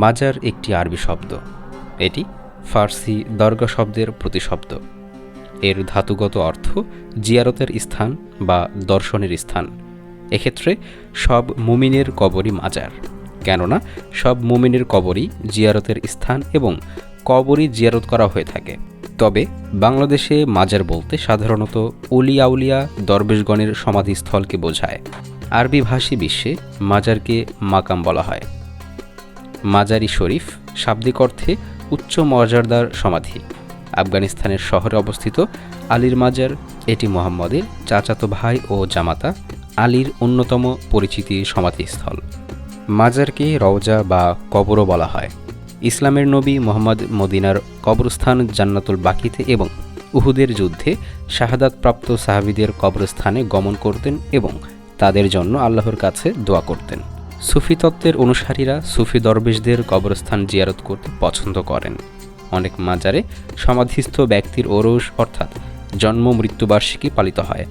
মাজার একটি আরবি শব্দ। এটি ফার্সি দরগা শব্দের প্রতিশব্দ। এর ধাতুগত অর্থ জিয়ারতের স্থান বা দর্শনের স্থান। এক্ষেত্রে সব মুমিনের কবরই মাজার। কেননা সব মুমিনের কবরই জিয়ারতের স্থান এবং কবরই জিয়ারত করা হয়ে থাকে। তবে বাংলাদেশে মাজার বলতে সাধারণত উলিয়া উলিয়া দরবেশগণের সমাধিস্থলকে বোঝায়। আরবি ভাষী বিশ্বে মাজারকে মাকাম বলা হয়। মাজারি শরীফ, শাব্দিক অর্থে উচ্চ মর্যাদার সমাধি। আফগানিস্তানের শহরে অবস্থিত আলীর মাজার, এটি মোহাম্মদের চাচাতো ভাই ও জামাতা আলীর অন্যতম পরিচিতি সমাধিস্থল। মাজারকে রওজা বা কবরও বলা হয়। ইসলামের নবী মোহাম্মদ মদিনার কবরস্থান জান্নাতুল বাকিতে এবং উহুদের যুদ্ধে শাহাদাতপ্রাপ্ত সাহাবিদের কবরস্থানে গমন করতেন এবং তাদের জন্য আল্লাহর কাছে দোয়া করতেন। সুফি তত্ত্বের অনুসারীরা সুফি দরবেশদের কবরস্থান জিয়ারত করতে পছন্দ করেন। অনেক মাজারে সমাধিস্থ ব্যক্তির ওরস, অর্থাৎ জন্ম মৃত্যুবার্ষিকী পালিত হয়।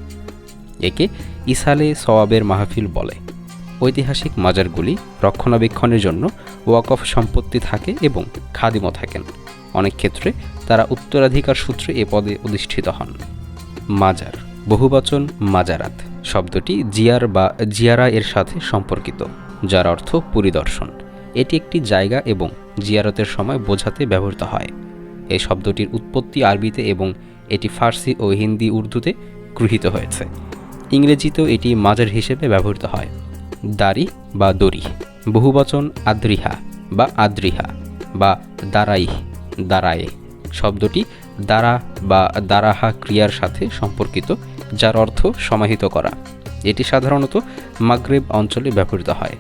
একে ইসালে সওয়াবের মাহফিল বলে। ঐতিহাসিক মাজারগুলি রক্ষণাবেক্ষণের জন্য ওয়াকফ সম্পত্তি থাকে এবং খাদিমও থাকেন। অনেক ক্ষেত্রে তারা উত্তরাধিকার সূত্রে এ পদে অধিষ্ঠিত হন। মাজার, বহুবচন মাজারাত শব্দটি জিয়ার বা জিয়ারা এর সাথে সম্পর্কিত। যার অর্থ পরিদর্শন। এটি একটি জায়গা এবং জিয়ারতের সময় বোঝাতে ব্যবহৃত হয়। এই শব্দটির উৎপত্তি আরবিতে এবং এটি ফার্সি ও হিন্দি উর্দুতে গৃহীত হয়েছে। ইংরেজিতেও এটি মাজার হিসেবে ব্যবহৃত হয়। দাড়ি বা দড়ি বহুবচন আদ্রিহা বা আদ্রিহা বা দারাই দারায়ে শব্দটি দ্বারা বা দ্বারাহা ক্রিয়ার সাথে সম্পর্কিত, যার অর্থ সমাহিত করা। এটি সাধারণত মাগরেব অঞ্চলে ব্যবহৃত হয়।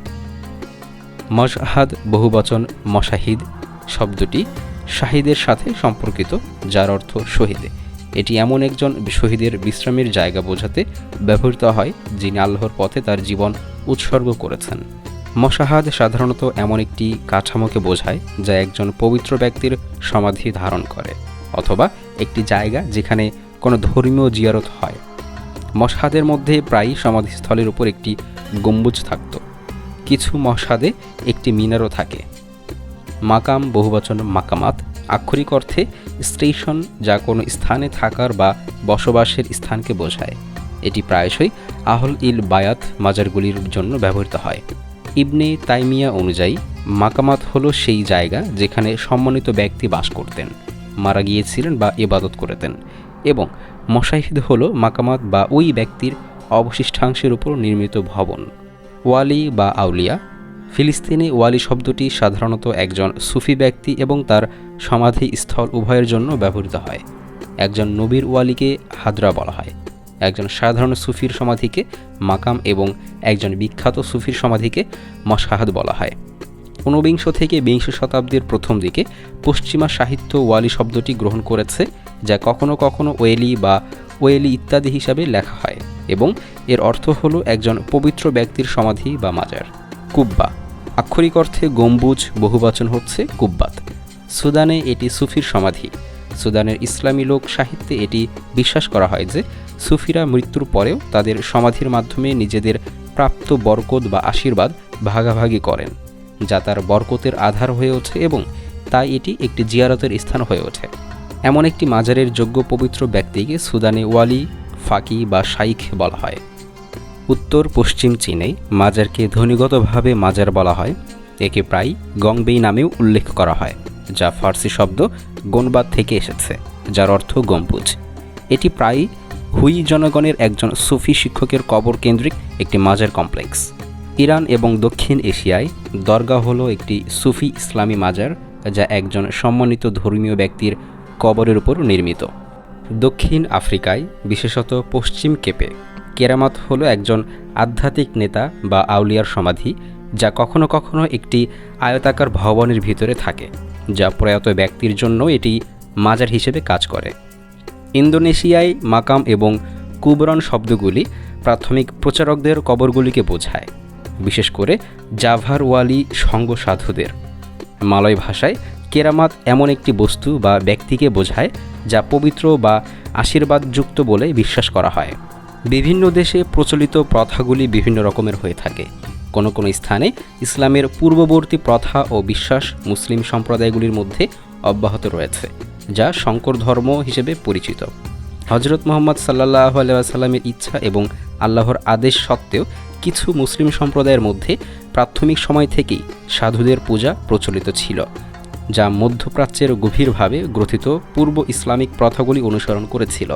মশহাদ বহুবচন মশাহিদ শব্দটি শাহিদের সাথে সম্পর্কিত, যার অর্থ শহীদে। এটি এমন একজন শহীদের বিশ্রামের জায়গা বোঝাতে ব্যবহৃত হয়, যিনি আল্লাহর পথে তার জীবন উৎসর্গ করেছেন। মশাহাদ সাধারণত এমন একটি কাঠামোকে বোঝায়, যা একজন পবিত্র ব্যক্তির সমাধি ধারণ করে, অথবা একটি জায়গা যেখানে কোনো ধর্মীয় জিয়ারত হয়। মশহাদের মধ্যে প্রায়ই সমাধিস্থলের উপর একটি গম্বুজ থাকত। কিছু মশাদে একটি মিনারও থাকে। মাকাম, বহুবচন মাকামাত আক্ষরিক অর্থে স্টেশন যা কোনো স্থানে থাকার বা বসবাসের স্থানকে বোঝায়। এটি প্রায়শই আহল ইল বায়াত মাজারগুলির জন্য ব্যবহৃত হয়। ইবনে তাইমিয়া অনুযায়ী, মাকামাত হলো সেই জায়গা যেখানে সম্মানিত ব্যক্তি বাস করতেন, মারা গিয়েছিলেন বা ইবাদত করতেন এবং মশাহিদ হল মাকামাত বা ওই ব্যক্তির অবশিষ্টাংশের উপর নির্মিত ভবন। ওয়ালি বা আউলিয়া, ফিলিস্তিনে ওয়ালি শব্দটি সাধারণত একজন সুফি ব্যক্তি এবং তার সমাধি স্থল উভয়ের জন্য ব্যবহৃত হয়। একজন নবীর ওয়ালিকে হাদরা বলা হয়। একজন সাধারণ সুফির সমাধিকে মাকাম এবং একজন বিখ্যাত সুফির সমাধিকে মশাহাদ বলা হয়। ঊনবিংশ থেকে বিংশ শতাব্দীর প্রথম দিকে পশ্চিমা সাহিত্য ওয়ালি শব্দটি গ্রহণ করেছে, যা কখনো কখনো ওয়েলি বা ওয়েলি ইত্যাদি হিসাবে লেখা হয় এবং এর অর্থ হল একজন পবিত্র ব্যক্তির সমাধি বা মাজার। কুব্বা। আক্ষরিক অর্থে গম্বুজ, বহুবচন হচ্ছে কুব্বাত। সুদানে এটি সুফির সমাধি। সুদানের ইসলামী লোক সাহিত্যে এটি বিশ্বাস করা হয় যে সুফিরা মৃত্যুর পরেও তাদের সমাধির মাধ্যমে নিজেদের প্রাপ্ত বরকত বা আশীর্বাদ ভাগাভাগি করেন। যা তার বরকতের আধার হয়ে ওঠে এবং তাই এটি একটি জিয়ারতের স্থান হয়ে ওঠে। এমন একটি মাজারের যোগ্য পবিত্র ব্যক্তিকে সুদানে ওয়ালি, ফাকি বা শাইখ বলা হয়। উত্তর, পশ্চিম চীনে মাজারকে ধ্বনিগতভাবে মাজার বলা হয়। একে প্রায় গংবেই নামেও উল্লেখ করা হয়, যা ফার্সি শব্দ গনবাদ থেকে এসেছে, যার অর্থ গম্বুজ। এটি প্রায় হুই জনগণের একজন সুফি শিক্ষকের কবর কেন্দ্রিক একটি মাজার কমপ্লেক্স। ইরান এবং দক্ষিণ এশিয়ায় দরগা হলো একটি সুফি ইসলামী মাজার যা একজন সম্মানিত ধর্মীয় ব্যক্তির কবরের উপর নির্মিত। দক্ষিণ আফ্রিকায়, বিশেষত পশ্চিম কেপে, কেরামত হল একজন আধ্যাত্মিক নেতা বা আউলিয়ার সমাধি যা কখনো কখনো একটি আয়তাকার ভবনের ভিতরে থাকে, যা প্রয়াত ব্যক্তির জন্য এটি মাজার হিসেবে কাজ করে। ইন্দোনেশিয়ায় মাকাম এবং কুবরন শব্দগুলি প্রাথমিক প্রচারকদের কবরগুলিকে বোঝায়। বিশেষ করে জাভারওয়ালি সঙ্গ সাধুদের মালয় ভাষায় কেরামাত এমন একটি বস্তু বা ব্যক্তিকে বোঝায় যা পবিত্র বা আশীর্বাদযুক্ত বলে বিশ্বাস করা হয়। বিভিন্ন দেশে প্রচলিত প্রথাগুলি বিভিন্ন রকমের হয়ে থাকে। কোনো কোনো স্থানে ইসলামের পূর্ববর্তী প্রথা ও বিশ্বাস মুসলিম সম্প্রদায়গুলির মধ্যে অব্যাহত রয়েছে, যা শঙ্কর ধর্ম হিসেবে পরিচিত। হজরত মোহাম্মদ সাল্লাহ আলাইসাল্লামের ইচ্ছা এবং আল্লাহর আদেশ সত্ত্বেও কিছু মুসলিম সম্প্রদায়ের মধ্যে প্রাথমিক সময় থেকেই সাধুদের পূজা প্রচলিত ছিল, যা মধ্যপ্রাচ্যের গভীরভাবে গ্রথিত পূর্ব ইসলামিক প্রথাগুলি অনুসরণ করেছিল।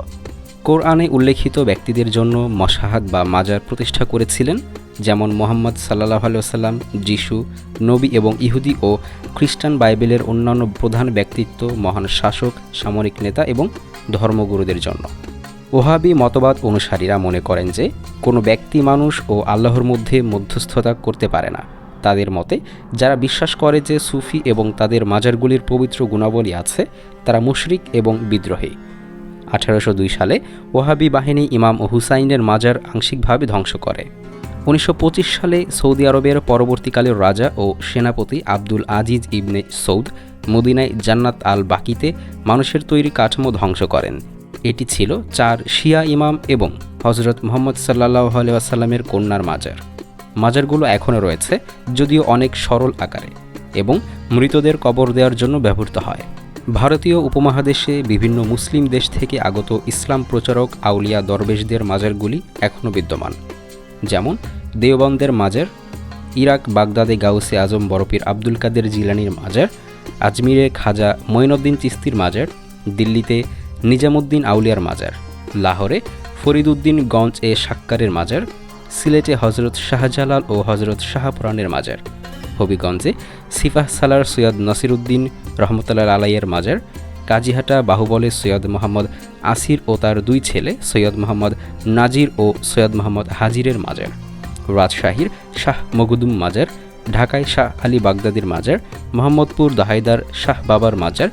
কোরআনে উল্লেখিত ব্যক্তিদের জন্য মশাহাদ বা মাজার প্রতিষ্ঠা করেছিলেন, যেমন মোহাম্মদ সাল্লাহ আলাইসাল্লাম যিশু, নবী এবং ইহুদি ও খ্রিস্টান বাইবেলের অন্যান্য প্রধান ব্যক্তিত্ব, মহান শাসক, সামরিক নেতা এবং ধর্মগুরুদের জন্য। ওহাবি মতবাদ অনুসারীরা মনে করেন যে, কোনো ব্যক্তি মানুষ ও আল্লাহর মধ্যে মধ্যস্থতা করতে পারে না। তাদের মতে, যারা বিশ্বাস করে যে সুফি এবং তাদের মাজারগুলির পবিত্র গুণাবলী আছে, তারা মুশরিক এবং বিদ্রোহী। আঠারোশো দুই সালে ওহাবি বাহিনী ইমাম হুসাইনের মাজার আংশিকভাবে ধ্বংস করে। উনিশশো পঁচিশ সালে সৌদি আরবের পরবর্তীকালের রাজা ও সেনাপতি আব্দুল আজিজ ইবনে সৌদ মদিনায় জান্নাত আল বাকিতে মানুষের তৈরি কাঠামো ধ্বংস করেন। এটি ছিল চার শিয়া ইমাম এবং হজরত মোহাম্মদ সাল্লাহ আলাইসাল্লামের কন্যার মাজার। মাজারগুলো এখনও রয়েছে, যদিও অনেক সরল আকারে এবং মৃতদের কবর দেওয়ার জন্য ব্যবহৃত হয়। ভারতীয় উপমহাদেশে বিভিন্ন মুসলিম দেশ থেকে আগত ইসলাম প্রচারক আউলিয়া দরবেশদের মাজারগুলি এখনও বিদ্যমান। যেমন দেওবন্দের মাজার, ইরাক বাগদাদে গাউসে আজম বরফির আব্দুল কাদের জিলানির মাজার, আজমিরে খাজা মঈনুদ্দিন চিস্তির মাজার, দিল্লিতে নিজামুদ্দিন আউলিয়ার মাজার, লাহোরে ফরিদুদ্দিন গঞ্জ এ সাক্কারের মাজার, সিলেটে হজরত শাহজালাল ও হজরত শাহপুরানের মাজার, হবিগঞ্জে সিফাহ সালার সৈয়দ নসিরুদ্দিন রহমতুল্লাহ আলাইয়ের মাজার, কাজীহাটা বাহুবলে সৈয়দ মোহাম্মদ আসির ও তার দুই ছেলে সৈয়দ মোহাম্মদ নাজির ও সৈয়দ মোহাম্মদ হাজিরের মাজার, রাজশাহীর শাহ মগুদুম মাজার, ঢাকায় শাহ আলী বাগদাদির মাজার, মোহাম্মদপুর দাহাইদার শাহ বাবার মাজার,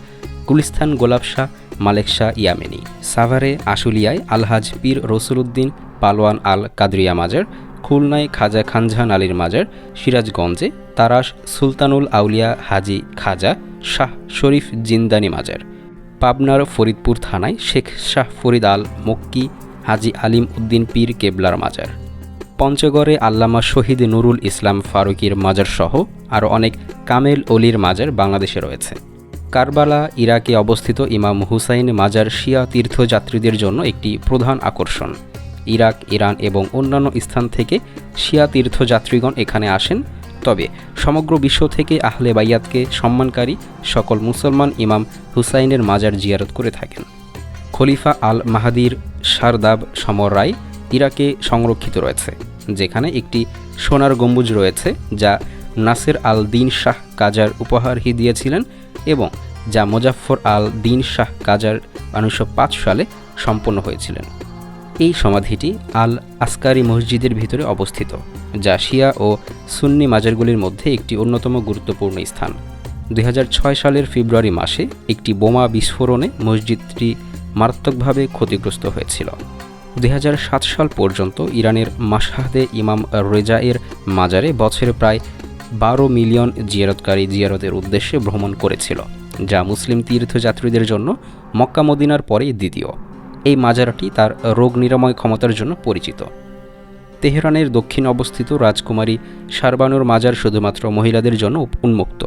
গুলিস্তান গোলাপ শাহ মালেক শাহ ইয়ামেনি, সাভারে, আশুলিয়ায় আলহাজ পীর রসুলউদ্দিন পালোয়ান আল কাদরিয়া মাজার, খুলনায় খাজা খানজাহান আলীর মাজার, সিরাজগঞ্জে তারাস সুলতানুল আউলিয়া হাজি খাজা শাহ শরীফ জিন্দানি মাজার, পাবনার ফরিদপুর থানায় শেখ শাহ ফরিদ আল মক্কি হাজি আলিম উদ্দিন পীর কেবলার মাজার, পঞ্চগড়ে আল্লামা শহীদ নুরুল ইসলাম ফারুকির মাজার সহ আরও অনেক কামেল অলির মাজার বাংলাদেশে রয়েছে। কারবালা, ইরাকে অবস্থিত ইমাম হুসাইন মাজার শিয়া তীর্থযাত্রীদের জন্য একটি প্রধান আকর্ষণ। ইরাক, ইরান এবং অন্যান্য স্থান থেকে শিয়া তীর্থযাত্রীগণ এখানে আসেন। তবে সমগ্র বিশ্ব থেকে আহলে বাইয়াতকে সম্মানকারী সকল মুসলমান ইমাম হুসাইনের মাজার জিয়ারত করে থাকেন। খলিফা আল মাহাদির সারদাব সমর রায় ইরাকে সংরক্ষিত রয়েছে, যেখানে একটি সোনার গম্বুজ রয়েছে যা নাসের আল দিন শাহ কাজার উপহার হি দিয়েছিলেন। এবং যা মুজাফর আল দিন শাহ কাজার উনিশশো পাঁচ সালে সম্পন্ন হয়েছিলেন। এই সমাধিটি আল আসকারি মসজিদের ভিতরে অবস্থিত, যা শিয়া ও সুন্নি মাজারগুলির মধ্যে একটি অন্যতম গুরুত্বপূর্ণ স্থান। দুই হাজার ছয় সালের ফেব্রুয়ারি মাসে একটি বোমা বিস্ফোরণে মসজিদটি মারাত্মকভাবে ক্ষতিগ্রস্ত হয়েছিল। দুই হাজার সাত সাল পর্যন্ত ইরানের মাসাহাদে ইমাম রেজায়ের মাজারে বছরে প্রায় বারো মিলিয়ন জিয়ারতকারী জিয়ারতের উদ্দেশ্যে ভ্রমণ করেছিল, যা মুসলিম তীর্থযাত্রীদের জন্য মক্কা মদিনার পরেই দ্বিতীয়। এই মাজারটি তার রোগ নিরাময় ক্ষমতার জন্য পরিচিত। তেহরানের দক্ষিণে অবস্থিত রাজকুমারী শারবানুর মাজার শুধুমাত্র মহিলাদের জন্য উন্মুক্ত।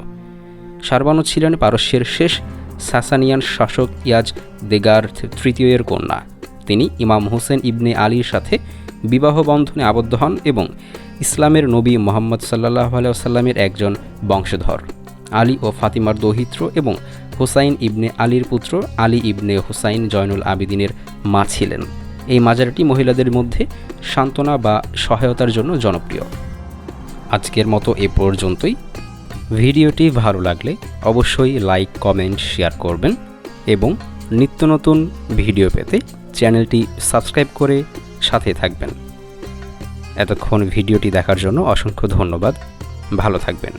শারবানু ছিলেন পারস্যের শেষ সাসানিয়ান শাসক ইয়াজ দেগার তৃতীয় এর কন্যা। তিনি ইমাম হোসেন ইবনে আলীর সাথে বিবাহ বন্ধনে আবদ্ধ হন এবং ইসলামের নবী মোহাম্মদ সাল্লাহ আলাইসাল্লামের একজন বংশধর। আলী ও ফাতিমার দৌহিত্র এবং হুসাইন ইবনে আলীর পুত্র আলী ইবনে হুসাইন জয়নুল আবিদিনের মা ছিলেন। এই মাজারটি মহিলাদের মধ্যে সান্ত্বনা বা সহায়তার জন্য জনপ্রিয়। আজকের মতো এ পর্যন্তই। ভিডিওটি ভালো লাগলে অবশ্যই লাইক, কমেন্ট, শেয়ার করবেন এবং নিত্য নতুন ভিডিও পেতে চ্যানেলটি সাবস্ক্রাইব করে সাথে থাকবেন। এতক্ষণ ভিডিওটি দেখার জন্য অসংখ্য ধন্যবাদ। ভালো থাকবেন।